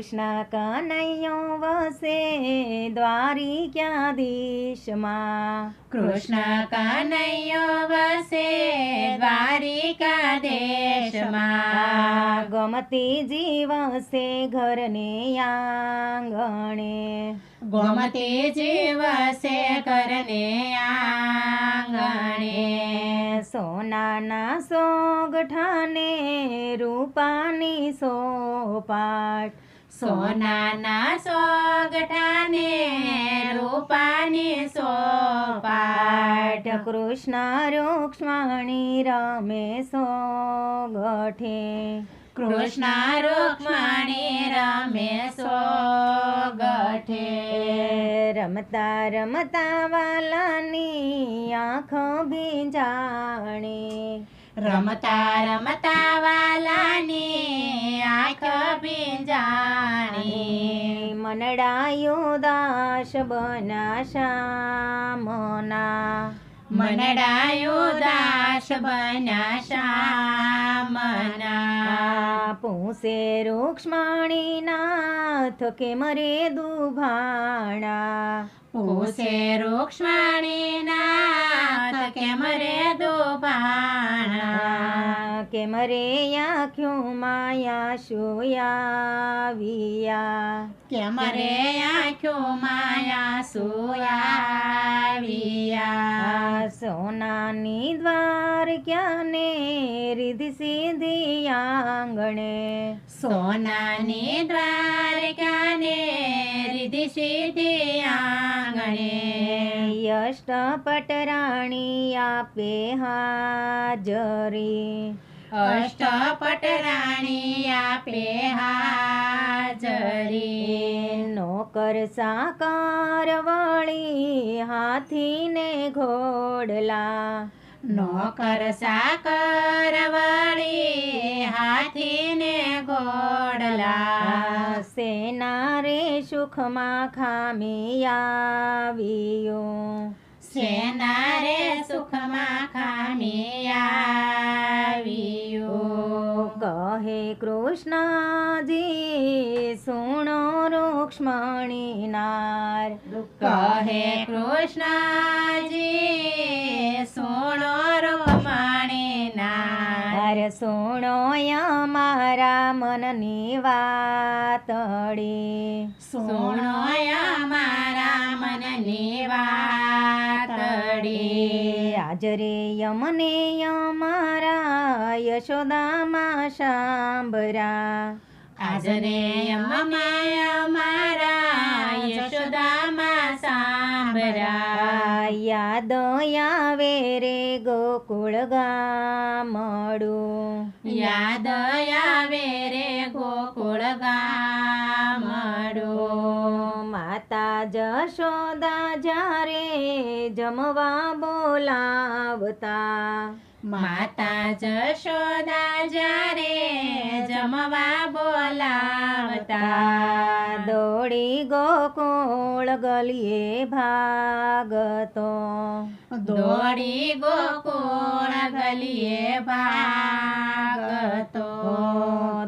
કૃષ્ણ કનૈયો વસે દ્વારિકાધીશમાં કૃષ્ણ કનૈયો વસે દ્વારિકા દેશમાં? ગમતી જીવસે ઘરને આંગણે. ગોમતી જીવસે કરને આંગણે. સોનાના સોગઠાને રૂપાની સોપાટ. સોનાના સોગઠાને રૂપાની સોપાટ. પાઠ કૃષ્ણ રૂક્ષ્મણી રમે સોગઠે. કૃષ્ણ રૂક્ષ્મણી રમે સોગઠે. રમતા રમતા વાલાની આંખો ભીંજાણે. રમતા રમતા વાલાની આંખ ભીંજાણી. મનડાયું દાસ બનાશા મના મનડાયું દાસ બન્યા શામના પૂસે રૂક્ષ્મણી નાથ કે મરે દુભાણા. પૂસે રૂક્ષ્મણી નાથ કેમ રે દુભાણા કેમ રે આખ્યું માયા સુયાવિયા કેમ રે આંખો માયા સુયાવિયા સોનાની દ્વાર ક્યાને રીધ સીધી આંગણે સોનાની દ્વારકાને રીધ સીધી આંગણે? યષ્ટપટ રાણી આપે હાજરી અષ્ટપટ રાણી આપે હાજરી નોકર સાકાર વળી હાથીને ઘોડલા નોકર સાકર વળી હાથીને ઘોડલા સેના રે સુખમાં ખામી આવ્યો. સેના રે સુખમાં ખામી કહે કૃષ્ણજી સુણો રૂક્ષ્મણી નાર. કહે કૃષ્ણજી સુણો રૂક્ષ્મણી નાર. સુણો અમારા મનની વાતડી. સુણો અમારા મનની વાતડી. આજરે યમને અમારા યશોદામાં સાંભરા આજને અમાય અમારા યશોદામાં મા યાદ આવે રે ગોકુળ ગામડું. યાદ આવે રે ગોકુળ ગામડું. માતા જશોદા જ્યારે જમવા બોલાવતા માતા જશોદા જ્યારે જમવા બોલાવતા દોડી ગોકુળ ગલીએ ભાગતો દોડી ગોકુળ ગલીએ ભાગતો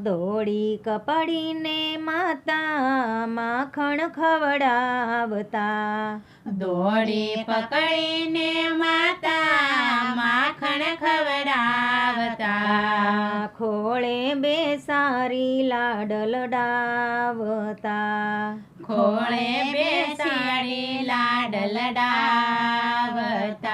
દોડી કપડીને માતા માખણ ખવડાવતા દોડી પકડીને માતા માખણ ખવડાવતા. ખોળે બેસારી લાડલ ડાવતા. ખોળે બેસાડી લાડલ ડાવતા.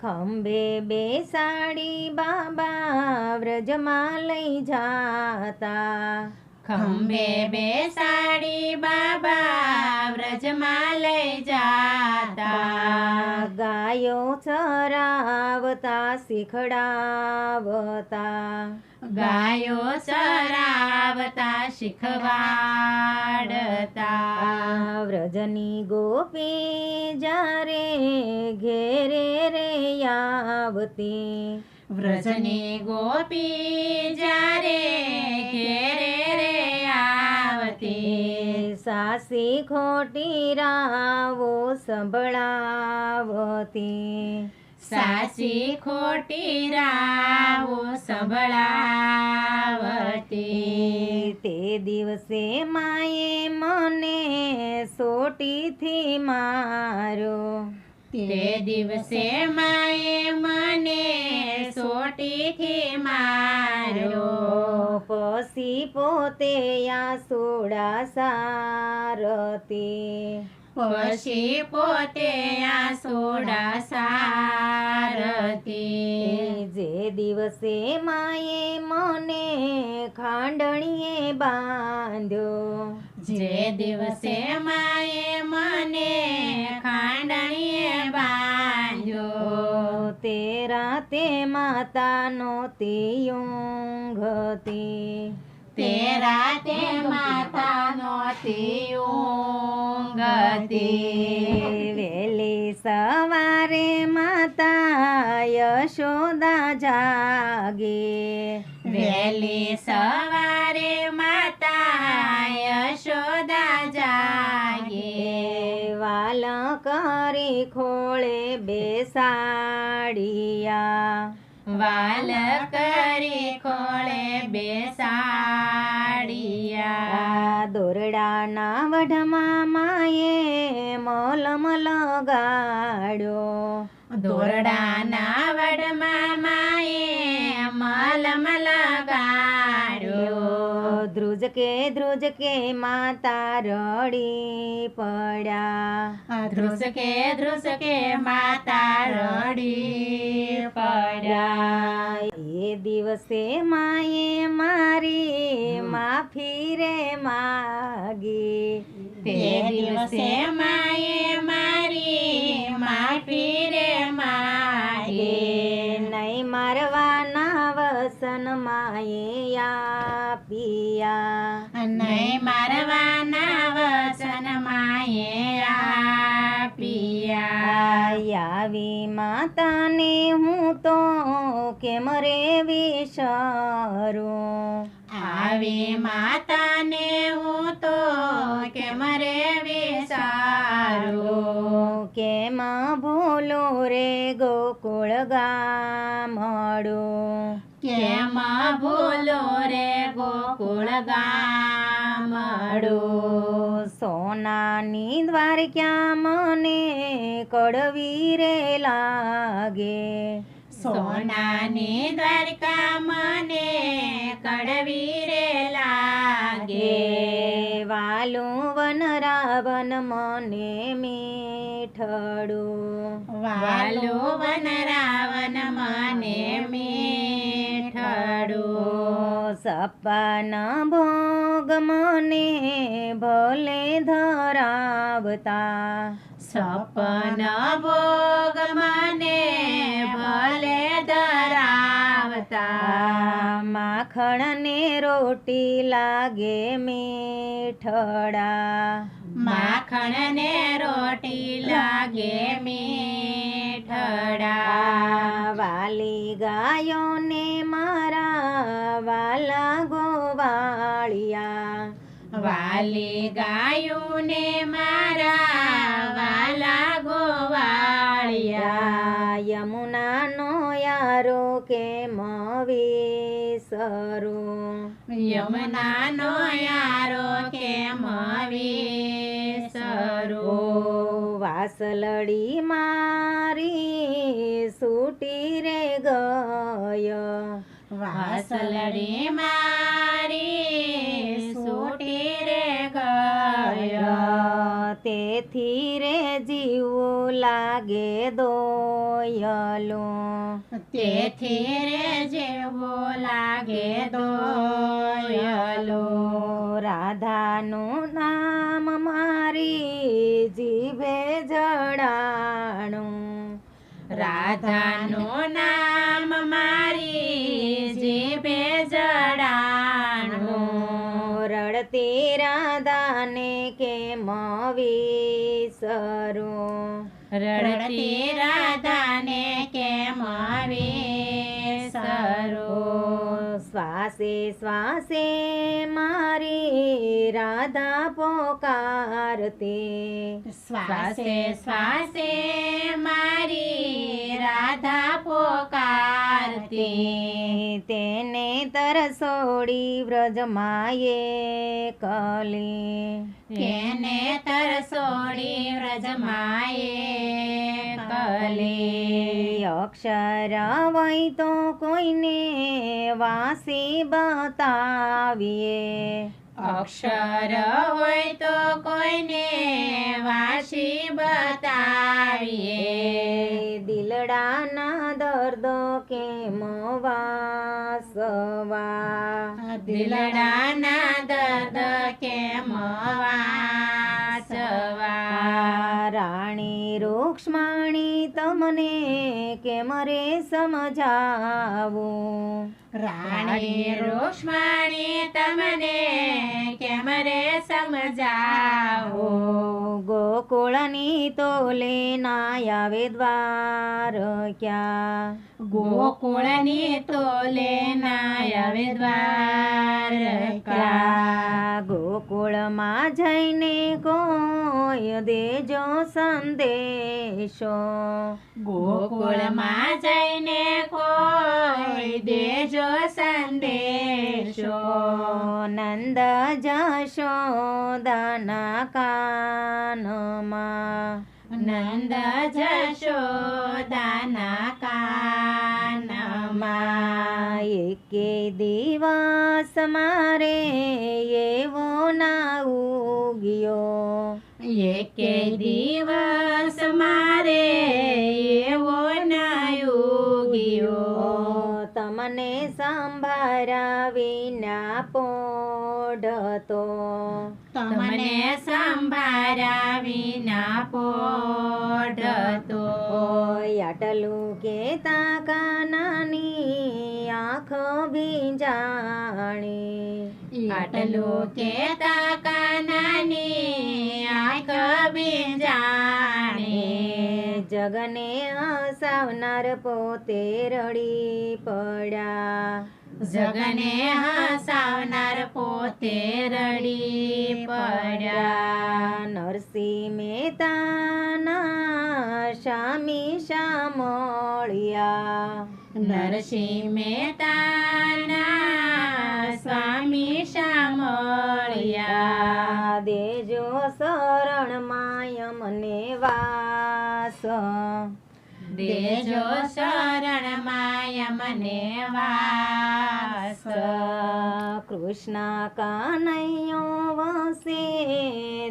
ખંભે બેસાડી બાબા વ્રજમાં લઈ જાતા. ખંભે બેસાડી બાબા વ્રજમાં લઈ જાતા. ગાયો ચરાવતા શીખડાવતા. ગાયો ચરાવતા શીખવાડતા. વ્રજની ગોપી જારે ઘેરે રે આવતી. વ્રજની ગોપી જારે ઘેરે સાસી ખોટી રાવો સંભળાવતી. સાસી ખોટી રાવો સંભળાવતી. તે દિવસે માએ મને સોટીથી મારો તે દિવસે માએ મને સોટીથી માર્યો. પછી પોતે આ સોડા સારતી. પછી પોતે આ સોડા સારતી. જે દિવસે માએ મને ખાંડણીએ બાંધ્યો. જે દિવસે માએ મને ખાંડણીએ બાંધ્યો. તે રાતે માતાનો તે ઊંઘતી તે રાતે માતા નોતી ઊંઘતી વહેલી સવારે માતા યશોદા જાગે. વહેલી સવારે ખોળે બેસાડિયા. વાલ કરી ખોળે બેસાડિયા. દોરડાના વઢમાં માએ મોલમ લગાડ્યો દોરડાના વડમાં ધ્રુજકે ધ્રુજકે માતા રડી પડ્યા. ધ્રુસકે ધ્રુસકે માતા રડી પડ્યા. એ દિવસે માએ મારી માફી રે માગી. તે દિવસે માએ મારી માફી રે માગી. નહીં મારવાના વસન માએ આપી. મારવાના વચન માએ આપિયા. આવી માતાને હું તો કેમ રે વિચારું આવી માતાને હું તો કેમ રે વિસારું? કેમ ભૂલો રે ગોકુળ ગામડું? કેમ ભૂલો રે ગોકુળ ગામડો? સોનાની દ્વારક્યા મને કડવી રે લાગે? સોનાની દ્વારકા મને કડવી રે લાગે? વાલું વન રાવણ મને મીઠડું. વાલું વન રાવણ મને મીઠડું સપન ભોગ મને ભલે ધરાવતા. સપન ભોગ મને ભલે ધરાવતા. માખણ ને રોટી લાગે મીઠડા. માખણ ને રોટી લાગે મીઠડા. વાલી ગાયોને મારા વાલા ગોવાળિયા. વાલી ગાયુને મારા વાલા ગોવાળિયા. યમુનાનો યારો કે મવીસરું યમુનાનો યારો કેમ વિસરો? વાસલડી મારી સૂટી રે ગય. વાસલડી મારી સૂટી રે ગયો. તેથી રે જીવું લાગે દોયલો. તેથી રે જેવો લાગે દોયલો. રાધાનું નામ મારી જીભે જડાણું. રાધાનું નામ મારી રાધાને કેમ વિસરું? રડતી રાધાને કેમ વિસરો? શ્વાસે શ્વાસે મારી રાધા પોકારતે. શ્વાસે શ્વાસે મારી રાધા પોકારતે. તેને તરસોડી વ્રજમાયે કલી. કેને તરસોડી વ્રજમાયે કલે. અક્ષર વય તો કોઈને વાસી બતાવીએ. અક્ષર હોય તો કોઈને વાસી બતાવીએ. દિલડાના દર્દ કેમ વાસવા? દિલડાના કેમ વાસવા રાણી રૂક્ષ્મણી તમને કેમ રે સમજાવું રાણી રોષ્માણી તમને કેમ રે સમજાવો ગોકુળની તોલે ના આવે દ્વાર ક્યાં? ગોકુળની તોલે ના આવે દ્વારકા ગોકુળમાં જઈને કોઈ દેજો સંદેશો. ગોકુળમાં જઈને કોઈ દેજો સંદેશો. નંદ જશોદાના કાનમાં નંદ જશોદાના કાનમાં એકે દિવસ મારે એવો ના ઉગ્યો એકે દિવસ મારે એવો નયુગ્યો તમને સંભાળાવી ના પોઢતો તમને સંભારા વિના પોઢતો અટલું આટલું કેતા કાનાની આંખ ભીંજાણી આટલું કેતા કાનાની આંખ બીજાણી જગને હસાવનાર પોતે રડી પડ્યા જગને હસાવનાર પોતે રડી પડ્યા. નરસિંહ મહેતાના શામી શામળિયા નરસિંહ મહેતાના સ્વામી શામળિયા દેજો શરણ માય મને વાસ. દેજો શરણ માય મને વાસ. કૃષ્ણ કનૈયો વસે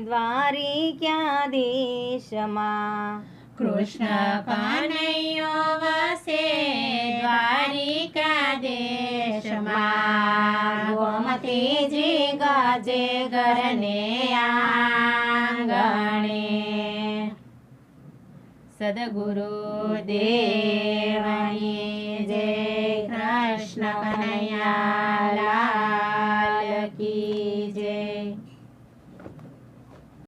દ્વારિકા દેશમાં કૃષ્ણ કનૈયો વસે દ્વારિકા દેશમાં ગોમતીજી ગજે ગરને આંગણે. સદગુરુ દેવની